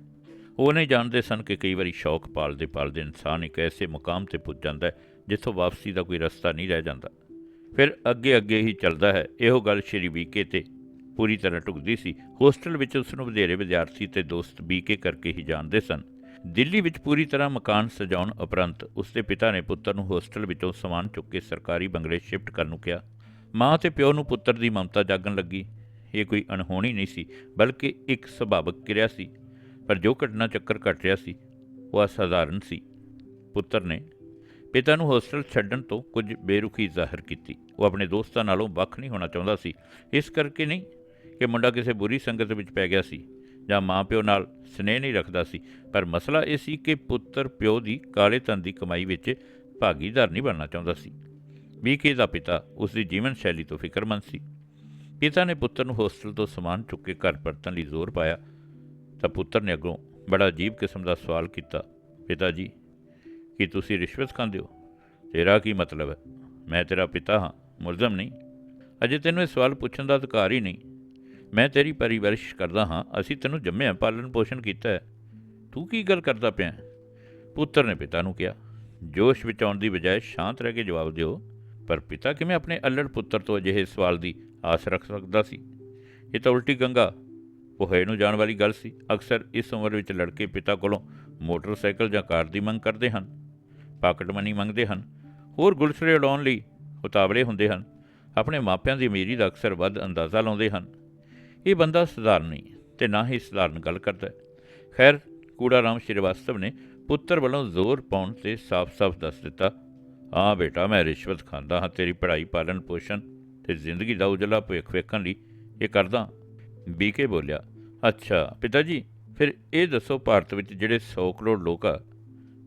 ਉਹ ਨਹੀਂ ਜਾਣਦੇ ਸਨ ਕਿ ਕਈ ਵਾਰੀ ਸ਼ੌਕ ਪਾਲਦੇ ਪਾਲਦੇ ਇਨਸਾਨ ਇੱਕ ਐਸੇ ਮੁਕਾਮ ਤੇ ਪੁੱਜ ਜਾਂਦਾ ਹੈ ਜਿੱਥੋਂ ਵਾਪਸੀ ਦਾ ਕੋਈ ਰਸਤਾ ਨਹੀਂ ਰਹਿ ਜਾਂਦਾ। ਫਿਰ ਅੱਗੇ ਅੱਗੇ ਹੀ ਚੱਲਦਾ ਹੈ। ਇਹੋ ਗੱਲ ਸ਼੍ਰੀ ਵੀਕੇ ਤੇ ਪੂਰੀ ਤਰ੍ਹਾਂ ਢੁਕਦੀ ਸੀ। ਹੋਸਟਲ ਵਿੱਚ ਉਸ ਨੂੰ ਵਧੇਰੇ ਵਿਦਿਆਰਥੀ ਤੇ ਦੋਸਤ ਬੀਕੇ ਕਰਕੇ ਹੀ ਜਾਣਦੇ ਸਨ। ਦਿੱਲੀ ਵਿੱਚ ਪੂਰੀ ਤਰ੍ਹਾਂ ਮਕਾਨ ਸਜਾਉਣ ਉਪਰੰਤ ਉਸ ਦੇ ਪਿਤਾ ਨੇ ਪੁੱਤਰ ਨੂੰ ਹੋਸਟਲ ਵਿੱਚੋਂ ਸਮਾਨ ਚੁੱਕ ਕੇ ਸਰਕਾਰੀ ਬੰਗਲੇ ਸ਼ਿਫਟ ਕਰਨ ਨੂੰ ਕਿਹਾ। ਮਾਂ ਤੇ ਪਿਓ ਨੂੰ ਪੁੱਤਰ ਦੀ ਮਮਤਾ ਜਾਗਣ ਲੱਗੀ। ਇਹ ਕੋਈ ਅਣਹੋਣੀ ਨਹੀਂ ਸੀ, ਬਲਕਿ ਇੱਕ ਸੁਭਾਵਿਕ ਕਿਰਿਆ ਸੀ। ਪਰ ਜੋ ਘਟਨਾ ਚੱਕਰ ਘਟ ਰਿਹਾ ਸੀ, ਉਹ ਅਸਾਧਾਰਨ ਸੀ। ਪੁੱਤਰ ਨੇ ਪਿਤਾ ਨੂੰ ਹੋਸਟਲ ਛੱਡਣ ਤੋਂ ਕੁਝ ਬੇਰੁਖੀ ਜ਼ਾਹਰ ਕੀਤੀ। ਉਹ ਆਪਣੇ ਦੋਸਤਾਂ ਨਾਲੋਂ ਵੱਖ ਨਹੀਂ ਹੋਣਾ ਚਾਹੁੰਦਾ ਸੀ। ਇਸ ਕਰਕੇ ਨਹੀਂ ਕਿ ਮੁੰਡਾ ਕਿਸੇ ਬੁਰੀ ਸੰਗਤ ਵਿੱਚ ਪੈ ਗਿਆ ਸੀ, ਜਾਂ ਮਾਂ ਪਿਓ ਨਾਲ ਸਨੇਹ ਨਹੀਂ ਰੱਖਦਾ ਸੀ। ਪਰ ਮਸਲਾ ਇਹ ਸੀ ਕਿ ਪੁੱਤਰ ਪਿਓ ਦੀ ਕਾਲੇ ਧਨ ਦੀ ਕਮਾਈ ਵਿੱਚ ਭਾਗੀਦਾਰ ਨਹੀਂ ਬਣਨਾ ਚਾਹੁੰਦਾ ਸੀ। ਬੀਕੇ ਦਾ ਪਿਤਾ ਉਸ ਦੀ ਜੀਵਨ ਸ਼ੈਲੀ ਤੋਂ ਫਿਕਰਮੰਦ ਸੀ। ਪਿਤਾ ਨੇ ਪੁੱਤਰ ਨੂੰ ਹੋਸਟਲ ਤੋਂ ਸਮਾਨ ਚੁੱਕ ਕੇ ਘਰ ਪਰਤਣ ਲਈ ਜ਼ੋਰ ਪਾਇਆ, ਤਾਂ ਪੁੱਤਰ ਨੇ ਅੱਗੋਂ ਬੜਾ ਅਜੀਬ ਕਿਸਮ ਦਾ ਸਵਾਲ ਕੀਤਾ, ਪਿਤਾ ਜੀ, ਕੀ ਤੁਸੀਂ ਰਿਸ਼ਵਤ ਖਾਂਦੇ ਹੋ? ਤੇਰਾ ਕੀ ਮਤਲਬ ਹੈ? ਮੈਂ ਤੇਰਾ ਪਿਤਾ ਹਾਂ, ਮੁਲਜ਼ਮ ਨਹੀਂ। ਅਜੇ ਤੈਨੂੰ ਇਹ ਸਵਾਲ ਪੁੱਛਣ ਦਾ ਅਧਿਕਾਰ ਹੀ ਨਹੀਂ। ਮੈਂ ਤੇਰੀ ਪਰਿਵਰਿਸ਼ ਕਰਦਾ ਹਾਂ, ਅਸੀਂ ਤੈਨੂੰ ਜੰਮਿਆ ਪਾਲਣ ਪੋਸ਼ਣ ਕੀਤਾ ਹੈ। ਤੂੰ ਕੀ ਗੱਲ ਕਰਦਾ ਪਿਆ ਪੁੱਤਰ ਨੇ ਪਿਤਾ ਨੂੰ ਕਿਹਾ, ਜੋਸ਼ ਵਿੱਚ ਆਉਣ ਦੀ ਬਜਾਏ ਸ਼ਾਂਤ ਰਹਿ ਕੇ ਜਵਾਬ ਦਿਓ। ਪਰ ਪਿਤਾ ਕਿਵੇਂ ਆਪਣੇ ਅਲੜ ਪੁੱਤਰ ਤੋਂ ਅਜਿਹੇ ਸਵਾਲ ਦੀ ਆਸ ਰੱਖ ਸਕਦਾ ਸੀ? ਇਹ ਤਾਂ ਉਲਟੀ ਗੰਗਾ। ਹੋਏ ਨੂੰ ਜਾਣ ਵਾਲੀ ਗੱਲ ਸੀ। ਅਕਸਰ ਇਸ ਉਮਰ ਵਿੱਚ ਲੜਕੇ ਪਿਤਾ ਕੋਲੋਂ ਮੋਟਰਸਾਈਕਲ ਜਾਂ ਕਾਰ ਦੀ ਮੰਗ ਕਰਦੇ ਹਨ। ਪਾਕਟ ਮਨੀ ਮੰਗਦੇ ਹਨ। ਹੋਰ ਗੁਲਸਰੇ ਉਡਾਉਣ ਲਈ ਉਤਾਵਲੇ ਹੁੰਦੇ ਹਨ। ਆਪਣੇ ਮਾਪਿਆਂ ਦੀ ਅਮੀਰੀ ਦਾ ਅਕਸਰ ਵੱਧ ਅੰਦਾਜ਼ਾ ਲਾਉਂਦੇ ਹਨ। ਇਹ ਬੰਦਾ ਸਧਾਰਨ ਨਹੀਂ ਤੇ ਨਾ ਹੀ ਸਧਾਰਨ ਗੱਲ ਕਰਦਾ ਖੈਰ, ਕੂੜਾ ਰਾਮ ਸ਼੍ਰੀਵਾਸਤਵ ਨੇ ਪੁੱਤਰ ਵੱਲੋਂ ਜ਼ੋਰ ਪਾਉਣ ਤੇ ਸਾਫ਼-ਸਾਫ਼ ਦੱਸ ਦਿੱਤਾ ਹਾਂ ਬੇਟਾ ਮੈਂ ਰਿਸ਼ਵਤ ਖਾਂਦਾ ਹਾਂ, ਤੇਰੀ ਪੜ੍ਹਾਈ, ਪਾਲਣ, ਪੋਸ਼ਣ ਤੇ ਜ਼ਿੰਦਗੀ ਦਾ ਉਜਲਾ ਭਵਿੱਖ ਵੇਖਣ ਲਈ ਇਹ ਕਰਦਾ ਬੀਕੇ ਬੋਲਿਆ, ਅੱਛਾ ਪਿਤਾ ਜੀ ਫਿਰ ਇਹ ਦੱਸੋ ਭਾਰਤ ਵਿੱਚ ਜਿਹੜੇ 100 ਕਰੋੜ ਲੋਕ ਆ,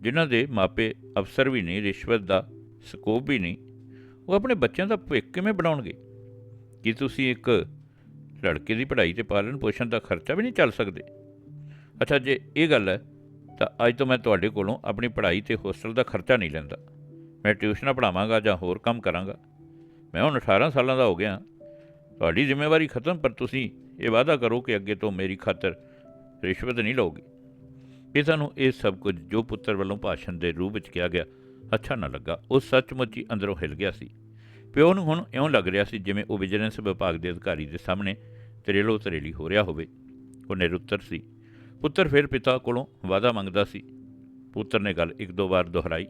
ਜਿਨ੍ਹਾਂ ਦੇ ਮਾਪੇ ਅਫਸਰ ਵੀ ਨਹੀਂ, ਰਿਸ਼ਵਤ ਦਾ ਸਕੋਪ ਵੀ ਨਹੀਂ, ਉਹ ਆਪਣੇ ਬੱਚਿਆਂ ਦਾ ਭਵਿੱਖ ਕਿਵੇਂ ਬਣਾਉਣਗੇ? ਕੀ ਤੁਸੀਂ ਇੱਕ ਲੜਕੇ ਦੀ ਪੜ੍ਹਾਈ ਤੇ ਪਾਲਣ, ਪੋਸ਼ਣ ਦਾ ਖਰਚਾ ਵੀ ਨਹੀਂ ਚੱਲ ਸਕਦੇ? ਅੱਛਾ ਜੇ ਇਹ ਗੱਲ ਹੈ, ਤਾਂ ਅੱਜ ਤੋਂ ਮੈਂ ਤੁਹਾਡੇ ਕੋਲੋਂ ਆਪਣੀ ਪੜ੍ਹਾਈ ਤੇ ਹੋਸਟਲ ਦਾ ਖਰਚਾ ਨਹੀਂ ਲੈਂਦਾ। ਮੈਂ ਟਿਊਸ਼ਨਾਂ ਪੜ੍ਹਾਵਾਂਗਾ ਜਾਂ ਹੋਰ ਕੰਮ ਕਰਾਂਗਾ। ਮੈਂ ਹੁਣ 18 ਸਾਲਾਂ ਦਾ ਹੋ ਗਿਆ। ਤੁਹਾਡੀ ਜ਼ਿੰਮੇਵਾਰੀ ਖਤਮ, ਪਰ ਤੁਸੀਂ ਇਹ ਵਾਅਦਾ ਕਰੋ ਕਿ ਅੱਗੇ ਤੋਂ ਮੇਰੀ ਖਾਤਰ ਰਿਸ਼ਵਤ ਨਹੀਂ ਲਓਗੇ। ਪਿਤਾ ਨੂੰ ਇਹ ਸਭ ਕੁਝ ਜੋ ਪੁੱਤਰ ਵੱਲੋਂ ਭਾਸ਼ਣ ਦੇ ਰੂਪ ਵਿੱਚ ਕਿਹਾ ਗਿਆ, ਅੱਛਾ ਨਾ ਲੱਗਾ। ਉਹ ਸੱਚਮੁੱਚ ਹੀ ਅੰਦਰੋਂ ਹਿਲ ਗਿਆ ਸੀ। ਪਿਓ ਨੂੰ ਹੁਣ ਇਉਂ ਲੱਗ ਰਿਹਾ ਸੀ ਜਿਵੇਂ ਉਹ ਵਿਜੀਲੈਂਸ ਵਿਭਾਗ ਦੇ ਅਧਿਕਾਰੀ ਦੇ ਸਾਹਮਣੇ ਤਰੇਲੋ ਤਰੇਲੀ ਹੋ ਰਿਹਾ ਹੋਵੇ। ਉਹ ਨਿਰੁੱਤਰ ਸੀ। ਪੁੱਤਰ ਫਿਰ ਪਿਤਾ ਕੋਲੋਂ ਵਾਅਦਾ ਮੰਗਦਾ ਸੀ। ਪੁੱਤਰ ਨੇ ਗੱਲ ਇੱਕ ਦੋ ਵਾਰ ਦੁਹਰਾਈ।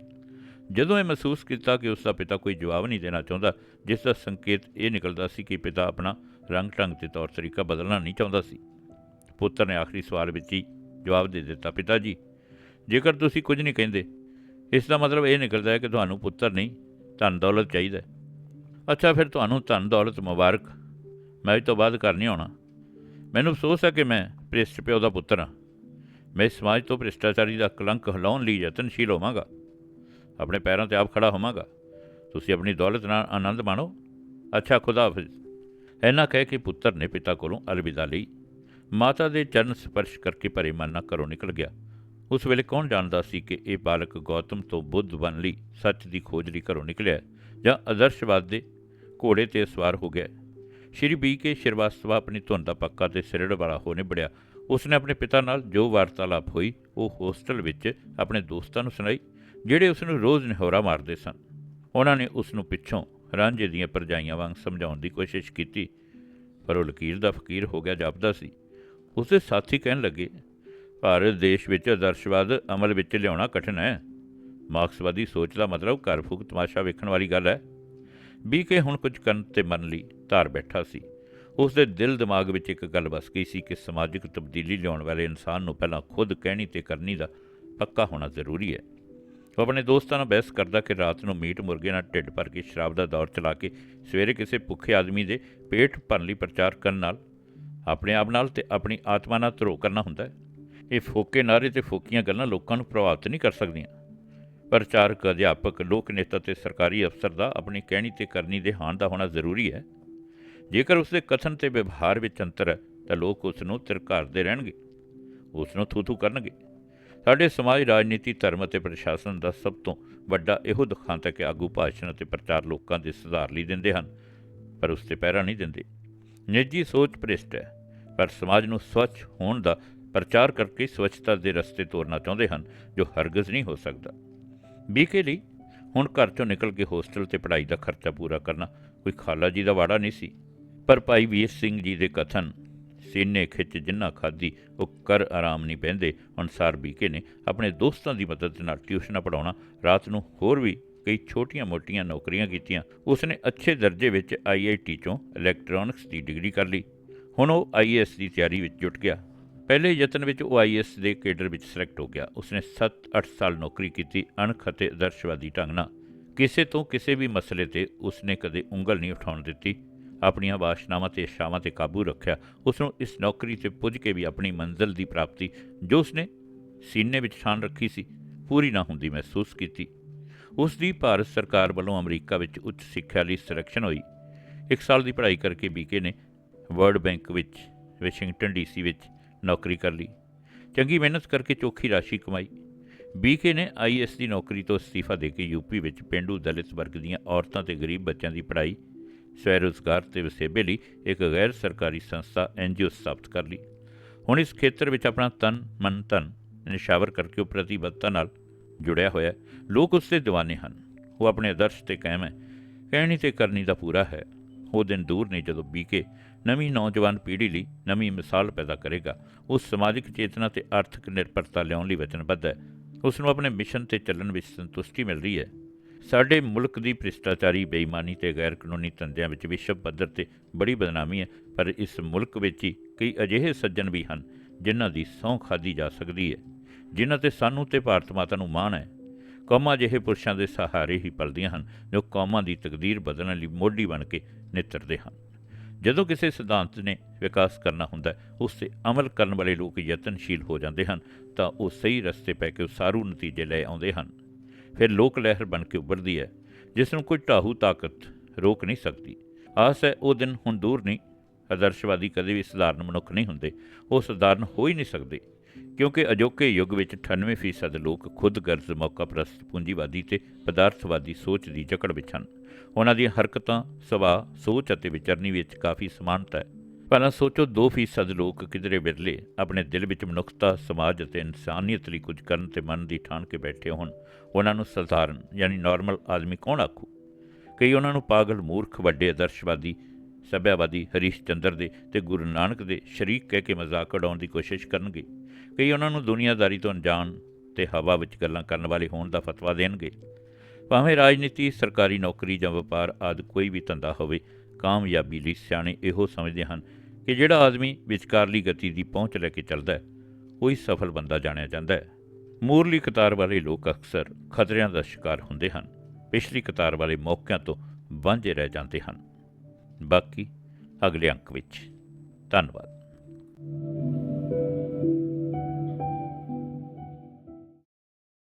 ਜਦੋਂ ਇਹ ਮਹਿਸੂਸ ਕੀਤਾ ਕਿ ਉਸ ਦਾ ਪਿਤਾ ਕੋਈ ਜਵਾਬ ਨਹੀਂ ਦੇਣਾ ਚਾਹੁੰਦਾ, ਜਿਸ ਦਾ ਸੰਕੇਤ ਇਹ ਨਿਕਲਦਾ ਸੀ ਕਿ ਪਿਤਾ ਆਪਣਾ ਰੰਗ ਢੰਗ ਤੇ ਤੌਰ ਤਰੀਕਾ ਬਦਲਣਾ ਨਹੀਂ ਚਾਹੁੰਦਾ ਸੀ। ਪੁੱਤਰ ਨੇ ਆਖਰੀ ਸਵਾਲ ਵਿੱਚ ਹੀ ਜਵਾਬ ਦੇ ਦਿੱਤਾ, ਪਿਤਾ ਜੀ, ਜੇਕਰ ਤੁਸੀਂ ਕੁਝ ਨਹੀਂ ਕਹਿੰਦੇ, ਇਸ ਦਾ ਮਤਲਬ ਇਹ ਨਿਕਲਦਾ ਹੈ ਕਿ ਤੁਹਾਨੂੰ ਪੁੱਤਰ ਨਹੀਂ, ਧਨ ਦੌਲਤ ਚਾਹੀਦਾ ਅੱਛਾ, ਫਿਰ ਤੁਹਾਨੂੰ ਧਨ ਦੌਲਤ ਮੁਬਾਰਕ, ਮੈਂ ਅੱਜ ਤੋਂ ਬਾਅਦ ਘਰ ਨਹੀਂ ਆਉਣਾ। ਮੈਨੂੰ ਅਫਸੋਸ ਹੈ ਕਿ ਮੈਂ ਭ੍ਰਿਸ਼ਟ ਪਿਓ ਦਾ ਪੁੱਤਰ ਹਾਂ। ਮੈਂ ਇਸ ਸਮਾਜ ਤੋਂ ਭ੍ਰਿਸ਼ਟਾਚਾਰੀ ਦਾ ਕਲੰਕ ਹਲਾਉਣ ਲਈ ਯਤਨਸ਼ੀਲ ਹੋਵਾਂਗਾ। ਆਪਣੇ ਪੈਰਾਂ ਤੇ ਆਪ ਖੜਾ ਹੋਵਾਂਗਾ। ਤੁਸੀਂ ਆਪਣੀ ਦੌਲਤ ਨਾਲ ਆਨੰਦ ਮਾਣੋ। ਅੱਛਾ, ਖੁਦਾ ਹਾਫਿਜ਼। ਐਨਾ ਕਹਿ ਕੇ ਪੁੱਤਰ ਨੇ ਪਿਤਾ ਕੋਲੋਂ ਅਲਵਿਦਾ ਲਈ ਮਾਤਾ ਦੇ ਚਰਨ ਸਪਰਸ਼ ਕਰਕੇ ਭਰੇ ਮਨ ਨਾਲ ਘਰੋਂ ਨਿਕਲ ਗਿਆ। ਉਸ ਵੇਲੇ ਕੌਣ ਜਾਣਦਾ ਸੀ ਕਿ ਇਹ ਬਾਲਕ ਗੌਤਮ ਤੋਂ ਬੁੱਧ ਬਣ ਲਈ ਸੱਚ ਦੀ ਖੋਜ ਲਈ ਘਰੋਂ ਨਿਕਲਿਆ ਜਾਂ ਆਦਰਸ਼ਵਾਦ ਦੇ ਘੋੜੇ ਤੇ ਸਵਾਰ ਹੋ ਗਿਆ? ਸ਼੍ਰੀ ਬੀ ਕੇ ਸ਼੍ਰੀਵਾਸਤਵਾ ਆਪਣੀ ਧੁਨ ਦਾ ਪੱਕਾ ਤੇ ਸਿਰੜ ਵਾਲਾ ਹੋ ਨਿਬੜਿਆ। ਉਸਨੇ ਆਪਣੇ ਪਿਤਾ ਨਾਲ ਜੋ ਵਾਰਤਾਲਾਪ ਹੋਈ, ਉਹ ਹੋਸਟਲ ਵਿੱਚ ਆਪਣੇ ਦੋਸਤਾਂ ਨੂੰ ਸੁਣਾਈ। ਜਿਹੜੇ ਉਸ ਨੂੰ ਰੋਜ਼ ਨਿਹੋਰਾ ਮਾਰਦੇ ਸਨ। ਉਹਨਾਂ ਨੇ ਉਸ ਨੂੰ ਪਿੱਛੋਂ ਰਾਂਝੇ ਦੀਆਂ ਪਰਜਾਈਆਂ ਵਾਂਗ ਸਮਝਾਉਣ ਦੀ ਕੋਸ਼ਿਸ਼ ਕੀਤੀ, ਪਰ ਉਹ ਲਕੀਰ ਦਾ ਫਕੀਰ ਹੋ ਗਿਆ ਜਾਪਦਾ ਸੀ। ਉਸਦੇ ਸਾਥੀ ਕਹਿਣ ਲੱਗੇ, ਭਾਰਤ ਦੇਸ਼ ਵਿੱਚ ਆਦਰਸ਼ਵਾਦ ਅਮਲ ਵਿੱਚ ਲਿਆਉਣਾ ਕਠਿਨ ਹੈ। ਮਾਰਕਸਵਾਦੀ ਸੋਚ ਦਾ ਮਤਲਬ ਘਰ ਫੂਕ ਤਮਾਸ਼ਾ ਵੇਖਣ ਵਾਲੀ ਗੱਲ ਹੈ। ਬੀਕੇ ਹੁਣ ਕੁਝ ਕਰਨ ਤੇ ਮਨ ਲਈ ਧਾਰ ਬੈਠਾ ਸੀ। ਉਸ ਦੇ ਦਿਲ ਦਿਮਾਗ ਵਿੱਚ ਇੱਕ ਗੱਲ ਵਸ ਗਈ ਸੀ ਕਿ ਸਮਾਜਿਕ ਤਬਦੀਲੀ ਲਿਆਉਣ ਵਾਲੇ ਇਨਸਾਨ ਨੂੰ ਪਹਿਲਾਂ ਖੁਦ ਕਹਿਣੀ ਤੇ ਕਰਨੀ ਦਾ ਪੱਕਾ ਹੋਣਾ ਜ਼ਰੂਰੀ ਹੈ। ਉਹ ਆਪਣੇ ਦੋਸਤਾਂ ਨਾਲ ਬਹਿਸ ਕਰਦਾ ਕਿ ਰਾਤ ਨੂੰ ਮੀਟ ਮੁਰਗੇ ਨਾਲ ਢਿੱਡ ਭਰ ਕੇ ਸ਼ਰਾਬ ਦਾ ਦੌਰ ਚਲਾ ਕੇ ਸਵੇਰੇ ਕਿਸੇ ਭੁੱਖੇ ਆਦਮੀ ਦੇ ਪੇਟ ਭਰਨ ਲਈ ਪ੍ਰਚਾਰ ਕਰਨ ਨਾਲ ਆਪਣੇ ਆਪ ਨਾਲ ਤੇ ਆਪਣੀ ਆਤਮਾ ਨਾਲ ਧਰੋ ਕਰਨਾ ਹੁੰਦਾ ਹੈ। ਇਹ ਫੋਕੇ ਨਾਰੇ ਤੇ ਫੋਕੀਆਂ ਗੱਲਾਂ ਲੋਕਾਂ ਨੂੰ ਪ੍ਰਭਾਵਿਤ ਨਹੀਂ ਕਰ ਸਕਦੀਆਂ। ਪ੍ਰਚਾਰਕ ਅਧਿਆਪਕ, ਲੋਕ ਨੇਤਾ ਤੇ ਸਰਕਾਰੀ ਅਫਸਰ ਦਾ ਆਪਣੀ ਕਹਿਣੀ ਤੇ ਕਰਨੀ ਦੇ ਹਾਣ ਦਾ ਹੋਣਾ ਜ਼ਰੂਰੀ ਹੈ। ਜੇਕਰ ਉਸਦੇ ਕਥਨ ਤੇ ਵਿਵਹਾਰ ਵਿੱਚ ਅੰਤਰ ਹੈ, ਤਾਂ ਲੋਕ ਉਸ ਨੂੰ ਤਿਰਕਾਰਦੇ ਰਹਿਣਗੇ। ਉਸ ਨੂੰ ਥੂ-ਥੂ ਕਰਨਗੇ। ਸਾਡੇ ਸਮਾਜ, ਰਾਜਨੀਤੀ, ਧਰਮ ਅਤੇ ਪ੍ਰਸ਼ਾਸਨ ਦਾ ਸਭ ਤੋਂ ਵੱਡਾ ਇਹੋ ਦੁਖਾਂਤ ਹੈ ਕਿ ਆਗੂ ਭਾਸ਼ਣ ਅਤੇ ਪ੍ਰਚਾਰ ਲੋਕਾਂ ਦੇ ਸੁਧਾਰ ਲਈ ਦਿੰਦੇ ਹਨ, ਪਰ ਉਸ ਤੇ ਪਹਿਰਾ ਨਹੀਂ ਦਿੰਦੇ। ਨਿੱਜੀ ਸੋਚ ਭ੍ਰਿਸ਼ਟ ਹੈ, ਪਰ ਸਮਾਜ ਨੂੰ ਸਵੱਛ ਹੋਣ ਦਾ ਪ੍ਰਚਾਰ ਕਰਕੇ ਸਵੱਛਤਾ ਦੇ ਰਸਤੇ ਤੋਰਨਾ ਚਾਹੁੰਦੇ ਹਨ, ਜੋ ਹਰਗਜ਼ ਨਹੀਂ ਹੋ ਸਕਦਾ। ਬੀਕੇ ਲਈ ਹੁਣ ਘਰ ਚੋਂ ਨਿਕਲ ਕੇ ਹੋਸਟਲ ਤੇ ਪੜ੍ਹਾਈ ਦਾ ਖਰਚਾ ਪੂਰਾ ਕਰਨਾ ਕੋਈ ਖਾਲਾ ਜੀ ਦਾ ਵਾੜਾ ਨਹੀਂ ਸੀ, ਪਰ ਭਾਈ ਵੀਰ ਸਿੰਘ ਜੀ ਦੇ ਕਥਨ ਸੀਨੇ ਖਿੱਚ ਜਿੰਨਾ ਖਾਦੀ ਉਹ ਕਰ ਆਰਾਮ ਨਹੀਂ ਪੈਂਦੇ ਅਨਸਾਰ ਬੀਕੇ ਨੇ ਆਪਣੇ ਦੋਸਤਾਂ ਦੀ ਮਦਦ ਨਾਲ ਟਿਊਸ਼ਨਾਂ ਪੜਾਉਣਾ ਰਾਤ ਨੂੰ ਹੋਰ ਵੀ ਕਈ ਛੋਟੀਆਂ-ਮੋਟੀਆਂ ਨੌਕਰੀਆਂ ਕੀਤੀਆਂ। ਉਸਨੇ ਅੱਛੇ ਦਰਜੇ ਵਿੱਚ ਆਈਆਈਟੀ ਚੋਂ ਇਲੈਕਟ੍ਰੋਨਿਕਸ ਦੀ ਡਿਗਰੀ ਕਰ ਲਈ। ਹੁਣ ਉਹ ਆਈਐਸ ਦੀ ਤਿਆਰੀ ਵਿੱਚ ਜੁਟ ਗਿਆ। ਪਹਿਲੇ ਯਤਨ ਵਿੱਚ ਉਹ ਆਈਐਸ ਦੇ ਕੇਡਰ ਵਿੱਚ ਸਿਲੈਕਟ ਹੋ ਗਿਆ। ਉਸਨੇ 7-8 ਸਾਲ ਨੌਕਰੀ ਕੀਤੀ ਅਣਖ ਅਤੇ ਆਦਰਸ਼ਵਾਦੀ ਢੰਗ ਨਾਲ। ਕਿਸੇ ਤੋਂ ਕਿਸੇ ਵੀ ਮਸਲੇ ਤੇ ਉਸਨੇ ਕਦੇ ਉਂਗਲ ਨਹੀਂ ਉਠਾਉਣ ਦਿੱਤੀ। ਆਪਣੀਆਂ ਵਾਸ਼ਨਾਵਾਂ ਤੇ ਇੱਛਾਵਾਂ ਤੇ ਕਾਬੂ ਰੱਖਿਆ। ਉਸ ਨੂੰ ਇਸ ਨੌਕਰੀ ਤੇ ਪੁੱਜ ਕੇ ਵੀ ਆਪਣੀ ਮੰਜ਼ਿਲ ਦੀ ਪ੍ਰਾਪਤੀ, ਜੋ ਉਸਨੇ ਸੀਨੇ ਵਿੱਚ ਛਾਨ ਰੱਖੀ ਸੀ, ਪੂਰੀ ਨਾ ਹੁੰਦੀ ਮਹਿਸੂਸ ਕੀਤੀ। ਉਸ ਦੀ ਭਾਰਤ ਸਰਕਾਰ ਵੱਲੋਂ ਅਮਰੀਕਾ ਵਿੱਚ ਉੱਚ ਸਿੱਖਿਆ ਲਈ ਸਿਲੈਕਸ਼ਨ ਹੋਈ। ਇੱਕ ਸਾਲ ਦੀ ਪੜ੍ਹਾਈ ਕਰਕੇ ਬੀਕੇ ਨੇ ਵਰਲਡ ਬੈਂਕ ਵਿੱਚ, ਵਾਸ਼ਿੰਗਟਨ ਡੀਸੀ ਵਿੱਚ ਨੌਕਰੀ ਕਰ ਲਈ। ਚੰਗੀ ਮਿਹਨਤ ਕਰਕੇ ਚੋਖੀ ਰਾਸ਼ੀ ਕਮਾਈ। ਬੀਕੇ ਨੇ ਆਈਐਸ ਦੀ ਨੌਕਰੀ ਤੋਂ ਅਸਤੀਫਾ ਦੇ ਕੇ ਯੂਪੀ ਵਿੱਚ ਪਿੰਡੂ ਦਲਿਤ ਵਰਗ ਦੀਆਂ ਔਰਤਾਂ ਤੇ ਗਰੀਬ ਬੱਚਿਆਂ ਦੀ ਪੜ੍ਹਾਈ ਸਵੈ ਰੁਜ਼ਗਾਰ ਤੇ ਵਸੇਬੇ ਲਈ ਇੱਕ ਗੈਰ ਸਰਕਾਰੀ ਸੰਸਥਾ ਐਨਜੀਓ ਸਥਾਪਿਤ ਕਰ ਲਈ। ਹੁਣ ਇਸ ਖੇਤਰ ਵਿੱਚ ਆਪਣਾ ਤਨ, ਮਨ, ਧਨ ਨਿਸ਼ਾਵਰ ਕਰਕੇ ਉਹ ਪ੍ਰਤੀਬੱਧਤਾ ਨਾਲ ਜੁੜਿਆ ਹੋਇਆ ਲੋਕ ਉਸ ਦੇ دیਵਾਨੇ ਹਨ। ਉਹ ਆਪਣੇ ਆਦਰਸ਼ ਤੇ ਕਾਇਮ ਹੈ। ਕਹਿਣੀ ਤੇ ਕਰਨੀ ਦਾ ਪੂਰਾ ਹੈ। ਉਹ ਦਿਨ ਦੂਰ ਨਹੀਂ ਜਦੋਂ ਬੀਕੇ ਨਵੀਂ ਨੌਜਵਾਨ ਪੀੜ੍ਹੀ ਲਈ ਨਵੀਂ ਮਿਸਾਲ ਪੈਦਾ ਕਰੇਗਾ। ਉਹ ਸਮਾਜਿਕ ਚੇਤਨਾ ਤੇ ਆਰਥਿਕ ਨਿਰਭਰਤਾ ਲਿਆਉਣ ਲਈ ਵਚਨਬੱਧ ਹੈ। ਉਸ ਨੂੰ ਆਪਣੇ ਮਿਸ਼ਨ ਤੇ ਚੱਲਣ ਵਿੱਚ ਸੰਤੁਸ਼ਟੀ ਮਿਲ ਰਹੀ ਹੈ। ਸਾਡੇ ਮੁਲਕ ਦੀ ਭ੍ਰਿਸ਼ਟਾਚਾਰੀ ਬੇਈਮਾਨੀ ਤੇ ਗੈਰ ਕਾਨੂੰਨੀ ਧੰਦਿਆਂ ਵਿੱਚ ਵਿਸ਼ਵ ਪੱਧਰ ਤੇ ਬੜੀ ਬਦਨਾਮੀ ਹੈ, ਪਰ ਇਸ ਮੁਲਕ ਵਿੱਚ ਹੀ ਕਈ ਅਜਿਹੇ ਸੱਜਣ ਵੀ ਹਨ ਜਿਨ੍ਹਾਂ ਦੀ ਸਹੁੰ ਖਾਦੀ ਜਾ ਸਕਦੀ ਹੈ, ਜਿਨ੍ਹਾਂ ਤੇ ਸਾਨੂੰ ਤੇ ਭਾਰਤ ਮਾਤਾ ਨੂੰ ਮਾਣ ਹੈ। ਕੌਮਾਂ ਜਿਹੇ ਪੁਰਸ਼ਾਂ ਦੇ ਸਹਾਰੇ ਹੀ ਪਲਦੀਆਂ ਹਨ, ਜੋ ਕੌਮਾਂ ਦੀ ਤਕਦੀਰ ਬਦਲਣ ਲਈ ਮੋਢੀ ਬਣ ਕੇ ਨਿੱਤਰਦੇ ਹਨ। ਜਦੋਂ ਕਿਸੇ ਸਿਧਾਂਤ ਨੇ ਵਿਕਾਸ ਕਰਨਾ ਹੁੰਦਾ ਉਸ ਤੇ ਅਮਲ ਕਰਨ ਵਾਲੇ ਲੋਕ ਯਤਨਸ਼ੀਲ ਹੋ ਜਾਂਦੇ ਹਨ, ਤਾਂ ਉਹ ਸਹੀ ਰਸਤੇ ਪੈ ਕੇ ਉਸਾਰੂ ਨਤੀਜੇ ਲੈ ਆਉਂਦੇ ਹਨ। ਫਿਰ ਲੋਕ ਲਹਿਰ ਬਣ ਕੇ ਉੱਭਰਦੀ ਹੈ, ਜਿਸ ਨੂੰ ਕੋਈ ਢਾਹੂ ਤਾਕਤ ਰੋਕ ਨਹੀਂ ਸਕਦੀ। ਆਸ ਹੈ ਉਹ ਦਿਨ ਹੁਣ ਦੂਰ ਨਹੀਂ। ਆਦਰਸ਼ਵਾਦੀ ਕਦੇ ਵੀ ਸਧਾਰਨ ਮਨੁੱਖ ਨਹੀਂ ਹੁੰਦੇ। ਉਹ ਸਧਾਰਨ ਹੋ ਹੀ ਨਹੀਂ ਸਕਦੇ, ਕਿਉਂਕਿ ਅਜੋਕੇ ਯੁੱਗ ਵਿੱਚ 98% ਲੋਕ ਖੁਦ ਗਰਜ਼ ਮੌਕਾ ਪ੍ਰਸਤ ਪੂੰਜੀਵਾਦੀ ਤੇ ਪਦਾਰਥਵਾਦੀ ਸੋਚ ਦੀ ਜਕੜ ਵਿੱਚ ਹਨ। ਉਹਨਾਂ ਦੀਆਂ ਹਰਕਤਾਂ ਸੁਭਾਅ ਸੋਚ ਅਤੇ ਵਿਚਰਨੀ ਵਿੱਚ ਕਾਫੀ ਸਮਾਨਤਾ ਹੈ। ਪਹਿਲਾਂ ਸੋਚੋ 2% ਲੋਕ ਕਿਧਰੇ ਵਿਰਲੇ, ਆਪਣੇ ਦਿਲ ਵਿੱਚ ਮਨੁੱਖਤਾ, ਸਮਾਜ ਅਤੇ ਇਨਸਾਨੀਅਤ ਲਈ ਕੁਝ ਕਰਨ ਤੇ ਮਨ ਦੀ ਠਾਣ ਕੇ ਬੈਠੇ ਹੋਣ, ਉਹਨਾਂ ਨੂੰ ਸਧਾਰਨ, ਯਾਨੀ ਨਾਰਮਲ ਆਦਮੀ ਕੌਣ ਆਖੂ? ਕਈ ਉਹਨਾਂ ਨੂੰ ਪਾਗਲ, ਮੂਰਖ, ਵੱਡੇ, ਆਦਰਸ਼ਵਾਦੀ, ਸੱਭਿਆਵਾਦੀ, ਹਰੀਸ਼ ਚੰਦਰ ਦੇ ਤੇ ਗੁਰੂ ਨਾਨਕ ਦੇ ਸ਼ਰੀਕ ਕਹਿ ਕੇ ਮਜ਼ਾਕ ਉਡਾਉਣ ਦੀ ਕੋਸ਼ਿਸ਼ ਕਰਨਗੇ। ਕਈ ਉਹਨਾਂ ਨੂੰ ਦੁਨੀਆਦਾਰੀ ਤੋਂ ਅਣਜਾਣ ਤੇ ਹਵਾ ਵਿੱਚ ਗੱਲਾਂ ਕਰਨ ਵਾਲੇ ਹੋਣ ਦਾ ਫਤਵਾ ਦੇਣਗੇ। ਭਾਵੇਂ ਰਾਜਨੀਤੀ, ਸਰਕਾਰੀ ਨੌਕਰੀ ਜਾਂ ਵਪਾਰ ਆਦਿ ਕੋਈ ਵੀ ਧੰਦਾ ਹੋਵੇ, ਕਾਮਯਾਬੀ ਲਈ ਸਿਆਣੇ ਇਹੋ ਸਮਝਦੇ ਹਨ ਕਿ ਜਿਹੜਾ ਆਦਮੀ ਵਿਚਕਾਰਲੀ ਗਤੀ ਦੀ ਪਹੁੰਚ ਲੈ ਕੇ ਚੱਲਦਾ ਹੈ ਉਹੀ ਸਫਲ ਬੰਦਾ ਜਾਣਿਆ ਜਾਂਦਾ ਹੈ। ਮੂਰਲੀ ਕਤਾਰ ਵਾਲੇ ਲੋਕ ਅਕਸਰ ਖਤਰਿਆਂ ਦਾ ਸ਼ਿਕਾਰ ਹੁੰਦੇ ਹਨ, ਪਿਛਲੀ ਕਤਾਰ ਵਾਲੇ ਮੌਕਿਆਂ ਤੋਂ ਵਾਂਝੇ ਰਹਿ ਜਾਂਦੇ ਹਨ। ਬਾਕੀ ਅਗਲੇ ਅੰਕ ਵਿੱਚ। ਧੰਨਵਾਦ।